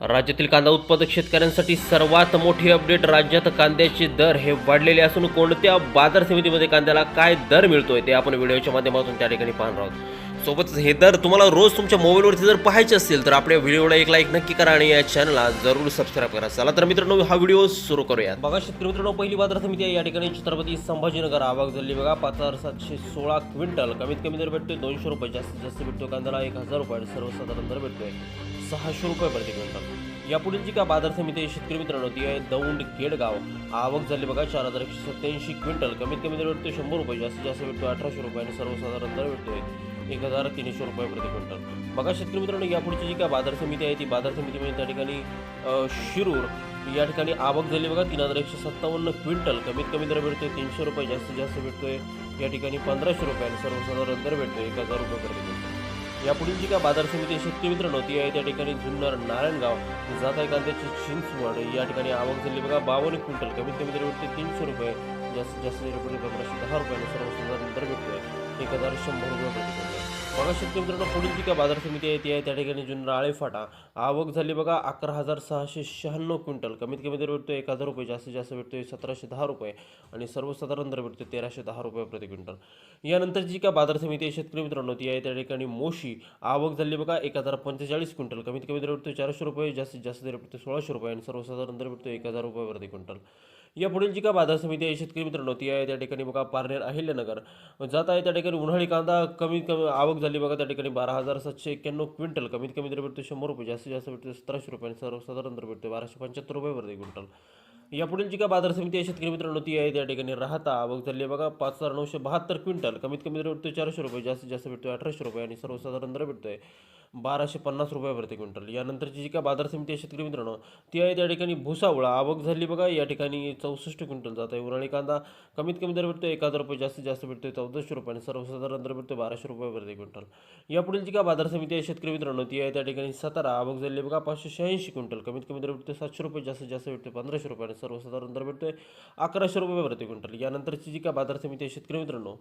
राज्यातील कांदा उत्पादक शेतकऱ्यांसाठी सर्वात मोठी अपडेट राज्यात कांद्याचे दर हे वाढलेले असून कोणत्या बाजार समितीमध्ये कांद्याला काय दर मिळतोय ते आपण व्हिडिओच्या माध्यमातून त्या ठिकाणी पाहणार आहोत. सोबतच हे दर तुम्हाला रोज तुमच्या मोबाईलवरती जर पाहायचे असतील तर आपल्या व्हिडिओला एक लाईक नक्की करा आणि या चॅनलला जरूर सबस्क्राईब करा. चला तर मित्रांनो हा व्हिडिओ सुरू करूया बघा शेतकरी मित्रांनो पहिली बाजार समिती आहे. या ठिकाणी छत्रपती संभाजीनगर आवक झाली बघा पाच हजार सातशे सोळा क्विंटल कमीत कमी दर भेटतोय. दोनशे रुपये जास्तीत जास्त भेटतो कांद्याला एक हजार रुपये सर्वसाधारण दर भेटतोय. सहाशे रुपये प्रति क्विंटल यापुढील जी का बाजार समिती शेतकरी मित्रांनो ती आहे दौंड केडगाव. आवक झाली बघा चार हजार एकशे सत्याऐंशी क्विंटल. कमीत कमी दर भेटतोय शंभर रुपये जास्तीत जास्त भेटतोय अठराशे रुपये आणि सर्वसाधारण दर भेटतोय एक हजार तीनशे रुपये प्रति क्विंटल. बघा शेतकरी मित्रांनो यापुढची जी काय बाजार समिती आहे ती बाजार समितीमध्ये म्हणजे त्या ठिकाणी शिरूर. या ठिकाणी आवक झाली बघा तीन हजार एकशे सत्तावन्न क्विंटल. कमीत कमी दर भेटतोय तीनशे रुपये जास्तीत जास्त भेटतोय या ठिकाणी पंधराशे रुपये आणि सर्वसाधारण दर भेटतोय एक हजार रुपये प्रति क्विंटल. यापुढील जी काय बाजार समिती शेतकरी मित्रांनो ती आहे त्या ठिकाणी जुन्नर नारायणगाव जात आहे कांद्याची चिंचवड या ठिकाणी आवक झाली बघा बावन्न क्विंटल. कमीत कमी दर भेटते तीनशे रुपये जास्तीत जास्त दर भेटते पंधराशे दहा रुपये सर्व सर्वसाधारण दर भेटतोय. एक हजार शंभर रुपये प्रति क्विंटल. बघा शेतकरी मित्रांनो पुढील जी काय बाजार समिती आहे ती आहे त्या ठिकाणी जुन्नर आळेफाटा आवक झाली बघा अकरा हजार सहाशे शहाण्णव क्विंटल. कमीत कमी दर भेटतो एक हजार रुपये जास्तीत जास्त भेटतोय सतराशे दहा रुपये आणि सर्वसाधारण दर भेटतो तेराशे दहा रुपये प्रति क्विंटल. यानंतर जी काय बाजार समिती आहे शेतकरी मित्रांनो ती आहे त्या ठिकाणी मोशी. आवक झाली बघा एक हजार पंचेचाळीस क्विंटल. कमीत कमी दर भेटतो चारशे रुपये जास्तीत जास्त दर भेटतो सोळाशे रुपये आणि सर्वसाधारण दर भेटतो एक हजार रुपये प्रति क्विंटल. या पुढील जी का बाजार समिती आहे शेतकरी मित्रांनो ती आहे त्या ठिकाणी बघा पारनेर अहिल्यानगर. जात आहे त्या ठिकाणी उन्हाळी कांदा कमीत कमी आवक झाली बघा त्या ठिकाणी बारा हजार सातशे एक्क्याण्णव क्विंटल. कमीत कमी दर भेटतो शंभर रुपये जास्तीत जास्त भेटतो सतराशे रुपये सर्वसाधारण दर भेटतो बाराशे पंच्याहत्तर रुपये प्रति क्विंटल. या पुढील जी काय बाजार समिती आहे शेतकरी मित्रांनो ती आहे त्या ठिकाणी राहता. आवक झाली आहे बघा पाच हजार नऊशे बहात्तर क्विंटल. कमीत कमी दर भेटतो चारशे रुपये जास्तीत जास्त भेटतो अठराशे रुपये आणि सर्वसाधारण दर भेटतोय बाराशे पन्नास रुपये प्रति क्विंटल. यानंतरची जी काय बाजार समिती आहे शेतकरी मित्रांनो ती आहे त्या ठिकाणी भुसावळा. आवक झाली बघा या ठिकाणी चौसष्ट क्विंटल जात आहे. उन्हाळी कांदा कमीत कमी दर भेटतो एक हजार रुपये जास्तीत जास्त भेटतोय चौदाशे रुपये आणि सर्वसाधारण दर भेटतो बाराशे रुपये प्रति क्विंटल. यापुढील जी काय बाजार समिती आहे शेतकरी मित्रांनो ती आहे त्या ठिकाणी सतारा. आवक झाली बघा पाचशे शहाऐंशी क्विंटल. कमीत कमी दर भेटतो सातशे रुपये जास्तीत जास्त भेटतो पंधराशे रुपये आणि सर्वसाधारण दर भेटतोय अकराशे रुपये प्रति क्विंटल. यानंतरची जी काय बाजार समिती आहे शेतकरी मित्रांनो